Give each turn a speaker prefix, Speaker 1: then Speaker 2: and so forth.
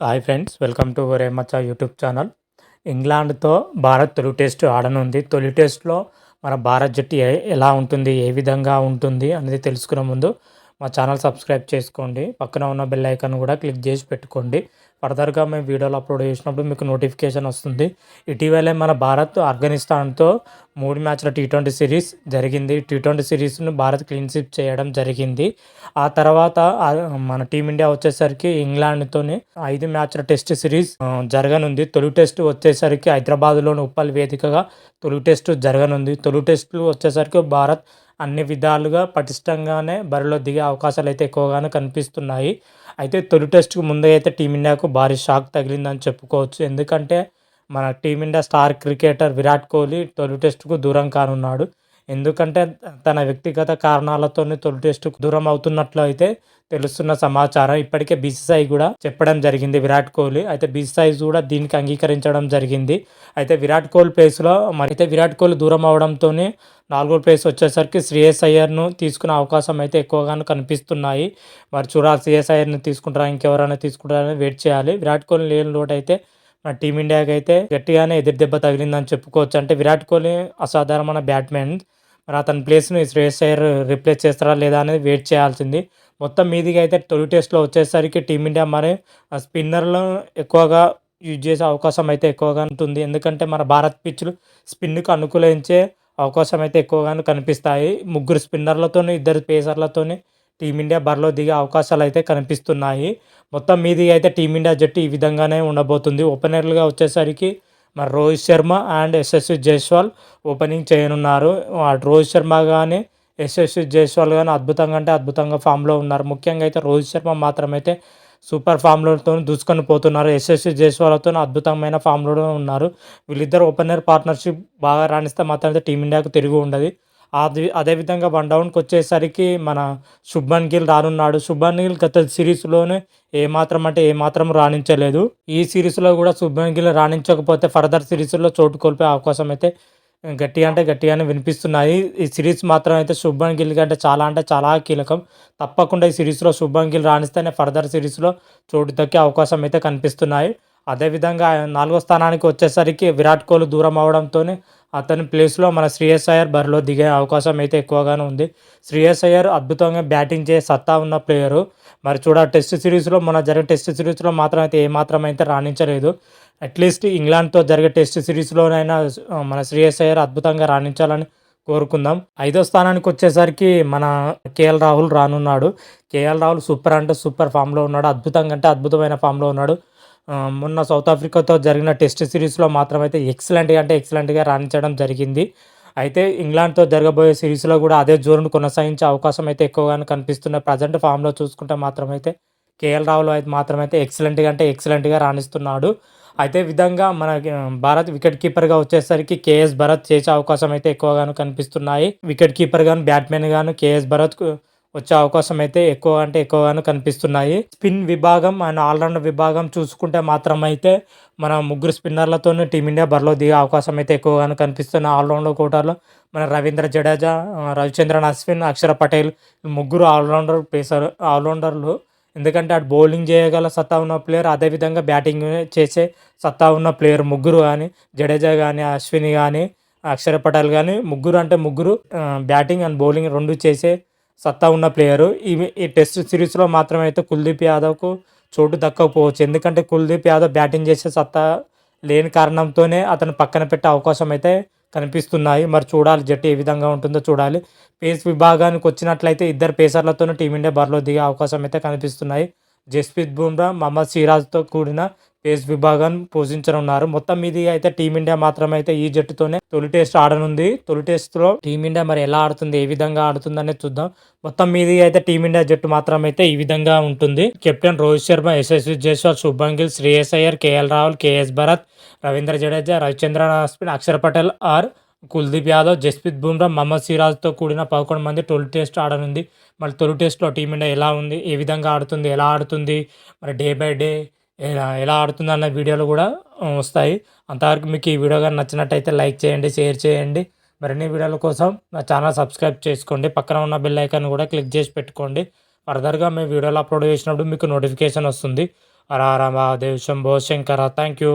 Speaker 1: Hi friends welcome to Remaccha YouTube channel ఇంగ్లాండ్తో Bharat తొలి test ఆడనుంది. తొలి టెస్ట్లో మన భారత్ జట్టు ఏ ఎలా ఉంటుంది ఏ విధంగా ఉంటుంది అనేది తెలుసుకునే ముందు మా ఛానల్ సబ్స్క్రైబ్ చేసుకోండి. పక్కన ఉన్న బెల్ ఐకాన్ కూడా క్లిక్ చేసి పెట్టుకోండి. ఫర్దర్గా మేము వీడియోలు అప్లోడ్ చేసినప్పుడు మీకు నోటిఫికేషన్ వస్తుంది. ఇటీవలే మన భారత్ ఆఫ్ఘనిస్తాన్తో మూడు మ్యాచ్ల టీ ట్వంటీ సిరీస్ జరిగింది. టీ ట్వంటీ సిరీస్ను భారత్ క్లీన్ స్విప్ చేయడం జరిగింది. ఆ తర్వాత మన టీమిండియా వచ్చేసరికి ఇంగ్లాండ్తోనే ఐదు మ్యాచ్ల టెస్ట్ సిరీస్ జరగనుంది. తొలి టెస్ట్ వచ్చేసరికి హైదరాబాద్లోని ఉప్పల్ వేదికగా తొలి టెస్ట్ జరగనుంది. తొలి టెస్టులు వచ్చేసరికి భారత్ అన్ని విధాలుగా పటిష్టంగానే బరిలో దిగే అవకాశాలు అయితే ఎక్కువగానే కనిపిస్తున్నాయి. అయితే తొలి టెస్ట్కు ముందే అయితే టీమిండియాకు భారీ షాక్ తగిలిందని చెప్పుకోవచ్చు. ఎందుకంటే మన team India star cricketer Virat Kohli తొలి టెస్ట్కు దూరం కానున్నాడు. ఎందుకంటే తన వ్యక్తిగత కారణాలతోనే తొలి టెస్టుకు దూరం అవుతున్నట్లు అయితే తెలుస్తున్న సమాచారం. ఇప్పటికే బీసీసీఐ కూడా చెప్పడం జరిగింది విరాట్ కోహ్లీ. అయితే బీసీసీఐ కూడా దీనికి అంగీకరించడం జరిగింది. అయితే విరాట్ కోహ్లీ ప్లేస్లో మరి అయితే విరాట్ కోహ్లీ దూరం అవడంతోనే నాలుగో ప్లేస్ వచ్చేసరికి శ్రేయస్ అయ్యర్ను తీసుకునే అవకాశం అయితే ఎక్కువగానే కనిపిస్తున్నాయి. మరి చూడాలి శ్రేయస్ అయ్యర్ని తీసుకుంటారా ఇంకెవరైనా తీసుకుంటారా వెయిట్ చేయాలి. విరాట్ కోహ్లీ లేని లోటు అయితే మన టీమిండియాకి అయితే గట్టిగానే ఎదురు దెబ్బ తగిలిందని చెప్పుకోవచ్చు. అంటే విరాట్ కోహ్లీ అసాధారణమైన బ్యాట్మెన్ మరి అతని ప్లేస్ని శ్రేయస్ అయ్యర్ రిప్లేస్ చేస్తారా లేదా అనేది వెయిట్ చేయాల్సింది. మొత్తం మీదిగా అయితే తొలి టెస్ట్లో వచ్చేసరికి టీమిండియా మరి స్పిన్నర్లు ఎక్కువగా యూజ్ చేసే అవకాశం అయితే ఎక్కువగా ఉంటుంది. ఎందుకంటే మన భారత్ పిచ్లు స్పిన్కు అనుకూలించే అవకాశం అయితే ఎక్కువగానే కనిపిస్తాయి. ముగ్గురు స్పిన్నర్లతోని ఇద్దరు పేసర్లతోని టీమిండియా బరిలో దిగే అవకాశాలు అయితే కనిపిస్తున్నాయి. మొత్తం మీది అయితే టీమిండియా జట్టు ఈ విధంగానే ఉండబోతుంది. ఓపెనర్లుగా వచ్చేసరికి మరి రోహిత్ శర్మ అండ్ యశస్వి జైస్వాల్ ఓపెనింగ్ చేయనున్నారు. రోహిత్ శర్మ కానీ యశస్వి జైస్వాల్ కానీ అద్భుతంగా అంటే అద్భుతంగా ఫామ్లో ఉన్నారు. ముఖ్యంగా అయితే రోహిత్ శర్మ మాత్రమైతే సూపర్ ఫామ్లతో దూసుకొని పోతున్నారు. యశస్వి జైస్వాల్తో అద్భుతమైన ఫామ్లో ఉన్నారు. వీళ్ళిద్దరు ఓపెనర్ పార్ట్నర్షిప్ బాగా రాణిస్తే మాత్రం అయితే టీమిండియాకు తిరిగి ఉండదు. అది అదేవిధంగా వన్ డౌన్కి వచ్చేసరికి మన శుభ్మన్ గిల్ రానున్నాడు. శుభ్మన్ గిల్ గత సిరీస్లోనే ఏమాత్రం అంటే ఏమాత్రం రాణించలేదు. ఈ సిరీస్లో కూడా శుభ్మన్ గిల్ రాణించకపోతే ఫర్దర్ సిరీస్లో చోటు కోల్పోయే అవకాశం అయితే గట్టిగా అంటే గట్టిగానే వినిపిస్తున్నాయి. ఈ సిరీస్ మాత్రం అయితే శుభ్మన్ గిల్ కంటే చాలా అంటే చాలా కీలకం. తప్పకుండా ఈ సిరీస్లో శుభ్మన్ గిల్ రాణిస్తేనే ఫర్దర్ సిరీస్లో చోటు దక్కే అవకాశం అయితే కనిపిస్తున్నాయి. అదేవిధంగా నాలుగో స్థానానికి వచ్చేసరికి విరాట్ కోహ్లీ దూరం అవడంతోనే అతని ప్లేస్లో మన శ్రేయస్ అయ్యర్ బరిలో దిగే అవకాశం అయితే ఎక్కువగానే ఉంది. శ్రేయస్ అయ్యర్ అద్భుతంగా బ్యాటింగ్ చేసే సత్తా ఉన్న ప్లేయరు మరి చూడ టెస్ట్ సిరీస్లో మన జరిగే టెస్ట్ సిరీస్లో మాత్రం అయితే ఏమాత్రం అయితే రాణించలేదు. అట్లీస్ట్ ఇంగ్లాండ్తో జరిగే టెస్ట్ సిరీస్లోనైనా మన శ్రేయస్ అయ్యర్ అద్భుతంగా రాణించాలని కోరుకుందాం. ఐదో స్థానానికి వచ్చేసరికి మన కేఎల్ రాహుల్ రానున్నాడు. కేఎల్ రాహుల్ సూపర్ అంటే సూపర్ ఫామ్లో ఉన్నాడు. అద్భుతంగా అంటే అద్భుతమైన ఫామ్లో ఉన్నాడు. మొన్న సౌత్ ఆఫ్రికాతో జరిగిన టెస్ట్ సిరీస్లో మాత్రమైతే ఎక్సలెంట్గా అంటే ఎక్సలెంట్గా రాణించడం జరిగింది. అయితే ఇంగ్లాండ్తో జరగబోయే సిరీస్లో కూడా అదే జోరును కొనసాగించే అవకాశం అయితే ఎక్కువగానే కనిపిస్తున్నాయి ప్రజెంట్ ఫామ్లో చూసుకుంటే మాత్రమైతే కేఎల్ రావులు అయితే మాత్రమైతే ఎక్సలెంట్గా అంటే ఎక్సలెంట్గా రాణిస్తున్నాడు. అయితే విధంగా మన భారత్ వికెట్ కీపర్గా వచ్చేసరికి కేఎస్ భరత్ చేసే అవకాశం అయితే ఎక్కువగాను కనిపిస్తున్నాయి. వికెట్ కీపర్ గాను బ్యాట్మెన్ గాను కేఎస్ భరత్ వచ్చే అవకాశం అయితే ఎక్కువ అంటే ఎక్కువగాను కనిపిస్తున్నాయి. స్పిన్ విభాగం అండ్ ఆల్రౌండర్ విభాగం చూసుకుంటే మాత్రం అయితే మన ముగ్గురు స్పిన్నర్లతోనే టీమిండియా బరిలో దిగే అవకాశం అయితే ఎక్కువగాను కనిపిస్తున్న ఆల్రౌండర్ కోటాలో మన రవీంద్ర జడేజా రవిచంద్రన్ అశ్విన్ అక్షర పటేల్ ముగ్గురు ఆల్రౌండర్ పేసర్ ఆల్రౌండర్లు. ఎందుకంటే అటు బౌలింగ్ చేయగల సత్తా ఉన్న ప్లేయర్ అదేవిధంగా బ్యాటింగ్ చేసే సత్తా ఉన్న ప్లేయర్ ముగ్గురు కానీ జడేజా కానీ అశ్విని కానీ అక్షర పటేల్ కానీ ముగ్గురు అంటే ముగ్గురు బ్యాటింగ్ అండ్ బౌలింగ్ రెండు చేసే సత్తా ఉన్న ప్లేయరు. ఇవి ఈ టెస్ట్ సిరీస్లో మాత్రమే అయితే కుల్దీప్ యాదవ్కు చోటు దక్కకపోవచ్చు. ఎందుకంటే కుల్దీప్ యాదవ్ బ్యాటింగ్ చేసే సత్తా లేని కారణంతోనే అతను పక్కన పెట్టే అవకాశం అయితే కనిపిస్తున్నాయి. మరి చూడాలి జట్టు ఏ విధంగా ఉంటుందో చూడాలి. పేస్ విభాగానికి వచ్చినట్లయితే ఇద్దరు పేసర్లతోనే టీమిండియా బరిలో దిగే అవకాశం అయితే కనిపిస్తున్నాయి. జస్ప్రీత్ బుమ్రా మహమ్మద్ సిరాజ్తో కూడిన పేస్ విభాగాన్ని పోషించనున్నారు. మొత్తం మీది అయితే టీమిండియా మాత్రమైతే ఈ జట్టుతోనే తొలి టెస్ట్ ఆడనుంది. తొలి టెస్ట్లో టీమిండియా మరి ఎలా ఆడుతుంది ఏ విధంగా ఆడుతుంది అనేది చూద్దాం. మొత్తం మీది అయితే టీమిండియా జట్టు మాత్రమైతే ఈ విధంగా ఉంటుంది. Captain Rohit Sharma Yashasvi Jaiswal Shubham Gill Shreyas Iyer KL Rahul KS Bharat Ravindra Jadeja Ravichandran Ashwin Axar Patel or Kuldeep Yadav Jasprit Bumrah Mohammed సిరాజ్తో కూడిన పదకొండు మంది తొలి టెస్ట్ ఆడనుంది. మళ్ళీ తొలి టెస్ట్లో టీమిండియా ఎలా ఉంది ఏ విధంగా ఆడుతుంది ఎలా ఆడుతుంది మరి డే బై డే ఎలా ఎలా ఆడుతుందన్న వీడియోలు కూడా వస్తాయి. అంతవరకు మీకు ఈ వీడియో కానీ నచ్చినట్టయితే లైక్ చేయండి షేర్ చేయండి. మరిన్ని వీడియోల కోసం నా ఛానల్ సబ్స్క్రైబ్ చేసుకోండి. పక్కన ఉన్న బెల్ ఐకాన్ కూడా క్లిక్ చేసి పెట్టుకోండి. ఫర్దర్గా మేము వీడియోలు అప్లోడ్ చేసినప్పుడు మీకు నోటిఫికేషన్ వస్తుంది. Hara Hara Shambho Shankara thank you